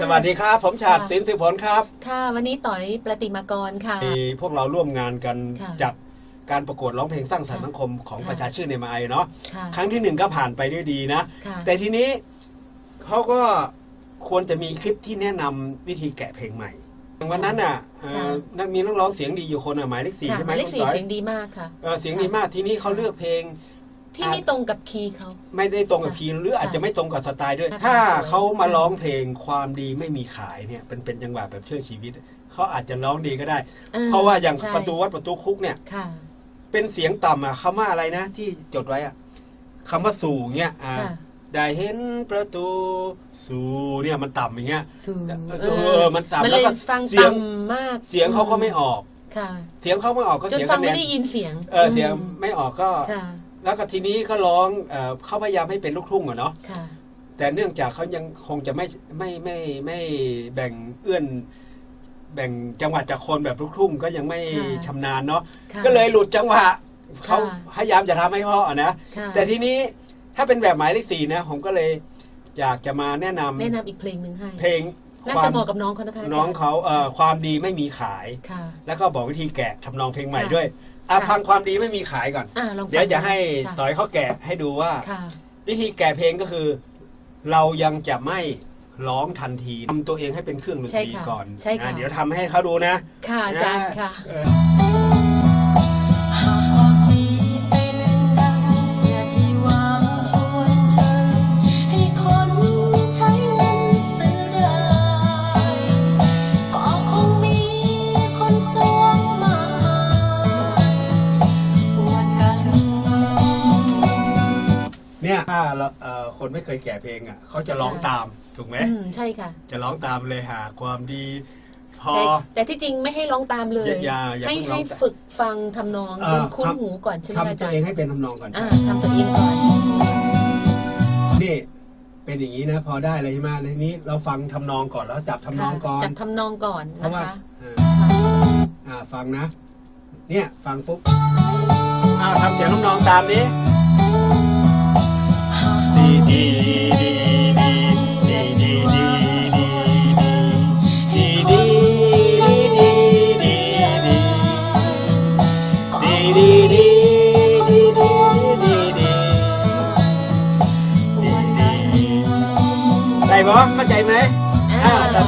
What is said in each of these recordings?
สวัสดีครับ ผมชาติสินสิผลครับ ค่ะ วันนี้ต่อยประติมากรค่ะ มีพวกเราร่วมงานกันค่ะจัดการประกวดร้องเพลงสร้างสรรค์ค่ะสังคมของค่ะประชาชื่นในมาไอเนาะค่ะครั้งที่หนึ่งก็ผ่านไปด้วยดีนะค่ะแต่ทีนี้เขาก็ควรจะมีคลิปที่แนะนำวิธีแกะเพลงใหม่วันนั้นน่ะเอ่อนักมีนักร้องเสียงดีอยู่คนอะหมายเลขสี่ค่ะใช่ไหหมมายเลขคุณสี่ต่อยเสียงดีมากค่ะเอ่อเสียงดีมากทีนี้เขาเลือกเพลง ที่อะไม่ตรงกับคีย์เขา ไม่ได้ตรงกับค่ะพีร์หรืออาจจะไม่ตรงกับสไตล์ด้วยค่ะถ้าสวยเขามาร้องเพลงความดีไม่มีขายเนี่ยเป็นเป็นจังหวะแบบเชื่อชีวิตเขาอาจจะร้องดีก็ได้ออเพราะว่าอย่างใช่ประตูวัดประตูคุกเนี่ยค่ะเป็นเสียงต่ำอะคำว่าอะไรนะ ที่จดไว้อะคำว่าสู่เนี่ยอ่าค่ะได้เห็นประตูสู่เนี่ยมันต่ำอย่างเงี้ยสูงเออเออมันต่ำมันแล้เลวยก็ฟังเสียงต่ำมาก เสียงเขาก็ไม่ออกค่ะเสียงเขาไม่ออกก็จนเสียงฟังคะแนไม่นได้ยินเสียง เออเสียงมไม่ออกก็ค่ะ แล้วก็ทีนี้ก็ร้องเออเขาพยายามให้เป็นลูกทุ่งอะเนาะค่ะแต่เนื่องจากเขายังคงจะไม่ไม่ไม่ไม่แบ่งเอื้อน แบ่งจังหวะจากคนแบบลูกทุ่งก็ยังไม่ค่ะชำนาญเนาะค่ะก็เลยหลุดจังหวะเขาค่ะพยายามจะทำให้พ่ออะนะค่ะแต่ทีนี้ถ้าเป็นแบบหมายเลขสี่นะผมก็เลยอยากจะมาแนะนำแนะนำอีกเพลงหนึ่งให้เพลงน่าควาจะมเหมาะกับน้องเขานะคะน้องเขาเอ่อความดีไม่มีขายค่ะแล้วก็บอกวิธีแกะทำนองเพลงใหม่ค่ะด้วย อะค่ะฟังความดีไม่มีขายก่อน อ่าลองฟังเดี๋ยวจะให้ค่ะต่อยเขาแกะให้ดูว่า ค่ะวิธีแกะเพลงก็คือ เรายังจะไม่ร้องทันทีทำตัวเองให้เป็นเครื่องดนใช่ตรีค่ะก่อนใช่ค่ะนะเดี๋ยวทำให้เขาดูนะ ค่ะอาจารย์ค่ะ เออ เนี่ยถ้าเราเอ่อคนไม่เคยแกะเพลงอะเขาจะร้องค่ะตามถูกไหมอืมใช่ค่ะ จะร้องตามเลยหาความดี พอ แต่แต่ที่จริงไม่ให้ร้องตามเลย อย่าอย่าอย่าให้เพิ่งร้องให้ฝึกฟังทำนองเอ่อจนคุ้นทำหูก่อนใช่ไหมอาทำตัจาวรเองย์ให้เป็นทำนองก่อนอ่าทำตัวเองก่อน นี่เป็นอย่างนี้นะพอได้เลยใช่ไหมแล้วทีนี้เราฟังทำนองก่อนแล้วจับทำนองก่อนจับทำนองก่อนเพนะราะว่าคะอ่าอ่าฟังนะ เนี่ยฟังปุ๊บอ้าวทำเสียงทำนองตามนี้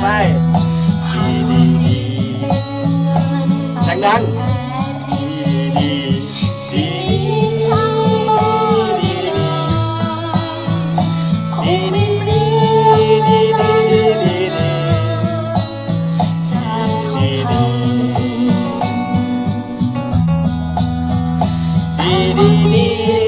ไปดีดีดีดังๆดีดีดีดีดีดีดีดีดีดีดีดีดีดี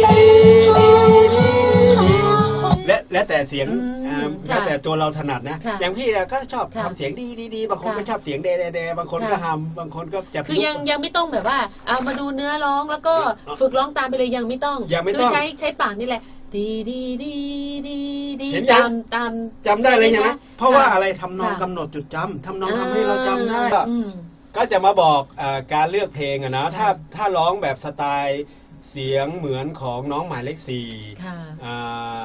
และและแต่เสียงอืมอ่าค่ะแล้วแต่ตัวเราถนัดนะค่ะอย่างพี่เนี่ยก็ชอบค่ะทำเสียงดีดีดีบางคนค่ะก็ชอบเสียงแดแดแดบางคนก็ค่ะทำบางคนก็จะคือยังยังไม่ต้องแบบว่า เอามาดูเนื้อร้องแล้วก็ฝึกร้องตามไปเลยยังไม่ต้องยังไม่ต้องคือใช้ใช้ปากนี่แหละดีดีดีดีดีเห็นยังตามตามจำได้เลยใช่ไหมคะเพราะว่าค่อะไรทำนองค่ะกำหนดจุดจำทำนองทำให้เราจำได้อืมก็จะมาบอกเออการเลือกเพลงอะนะค่ะถ้าถ้าร้องแบบสไตล์เสียงเหมือนของน้องหมายเลขสี่ค่ะอ่า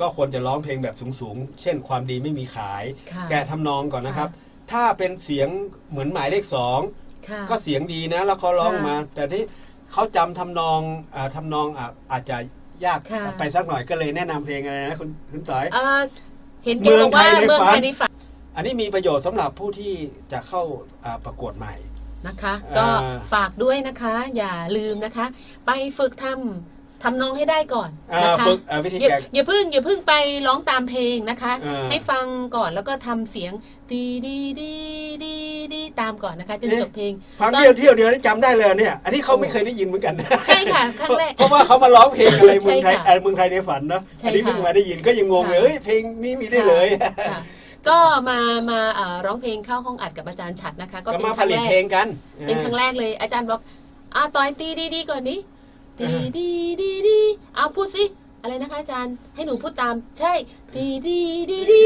ก็ควรจะร้องเพลงแบบสูงๆ เช่นความดีไม่มีขาย ค่ะแกะทำนองก่อนนะครับ ถ้าเป็นเสียงเหมือนหมายเลขสองค่ะก็เสียงดีนะ แล้วเขาร้องค่ะมา แต่ที่เขาจำทำนองอาทำนองอะอาจจะยากค่ะ ไปสักหน่อยก็เลยแนะนำเพลงอะไรนะคุณคุณต่อย เอ่อเห็นเมืเกี่ยองวกับว่าไทยในเมืองฝัน ไทยในฝันอันนี้มีประโยชน์สำหรับผู้ที่จะเข้าอ่าประกวดใหม่ นะคะเอ่อก็ฝากด้วยนะคะ อย่าลืมนะคะ ไปฝึกทำ ทำนองให้ได้ก่อนอ่านะคะฝึกอ่าวิธีอย่าแกะอย่าเพิ่งอย่าเพิ่งไปร้องตามเพลงนะคะเออให้ฟังก่อนแล้วก็ทำเสียงดีดีดีดีดีตามก่อนนะคะจนเอ๊ะจบเพลง ฟังตอนเดียวเที่ยวเดียวนี่จำได้เลยเนี่ย อันนี้เขาไม่เคยได้ยินเหมือนกันนะใช่ค่ะครั้งแรกเพราะว่าเขามาร้องเพลงอะไรเมืองไทยใช่ค่ะเอ่อเมืองไทยในฝันเนอะใช่อันนี้ค่ะเพิ่งมาได้ยินก็ยังงงเลยค่ะ เอ้ยเพลงนี้มีได้เลยค่ะก็มามาเอ่อร้องเพลงเข้าห้องอัดกับอาจารย์ฉัดนะคะ ก็ก็เป็นมาคผรั้งลิตแรเพลกงกันเป็นครั้งแรกเลยอาจารย์บอกอ่าต่อยตีดีดีก่อนนี้ ตีอ่าดีดีดีเอาพูดสิอะไรนะคะอาจารย์ให้หนูพูดตามใช่ดีดีดีดี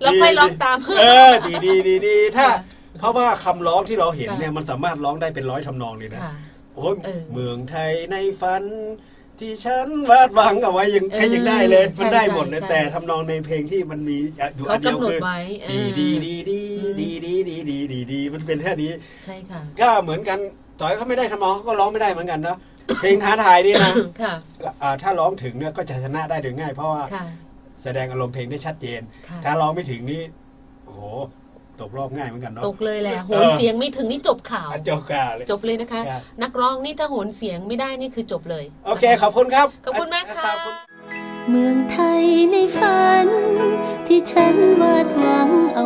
แล้วค่อยร้องตามเออดีดีดีดีถ้าค่ะเพราะว่าคำร้องที่เราเห็นค่ะเนี่ยมันสามารถร้องได้เป็นร้อยทำนองเลยนะค่ะโอ้ยเออเมืองไทยในฝัน ที่ฉันวาดหวังเอาไว้ยังเออก็ยังได้เลยใช่มันได้หมดเลยใช่แต่ทำนองในเพลงที่มันมีอยู่อัเขานเดียวกำหนดคือไว้เอดีอดีดีดีดีดีดีดีดีดีมันเป็นแค่นี้ใช่ค่ะก็เหมือนกันต่อยเขาไม่ได้ทำนองเขาก็ร้องไม่ได้เหมือนกันเนาะ เพลงท้าทายนี่นะค่ะอ่าถ้าร้องถึงเนี่ยก็จะชนะได้โดยง่ายเพราะว่าค่ะ แสดงอารมณ์เพลงได้ชัดเจน ค่ะ ถ้าร้องไม่ถึงนี่โอ้โหตกรอบง่ายเหมือนกันเนาะ ตกเลยแหละโหเอนอเสียงไม่ถึงนี่จบข่าว อันเจ้ากาเลย จบเลยนะคะ ครับ นักร้องนี่ถ้าโหนเสียงไม่ได้นี่คือจบเลย โอเค ขอบคุณครับขอบคุณมากค่ะ ขอบณ เมืองไทยในฝันที่ฉันวาดหวังเอา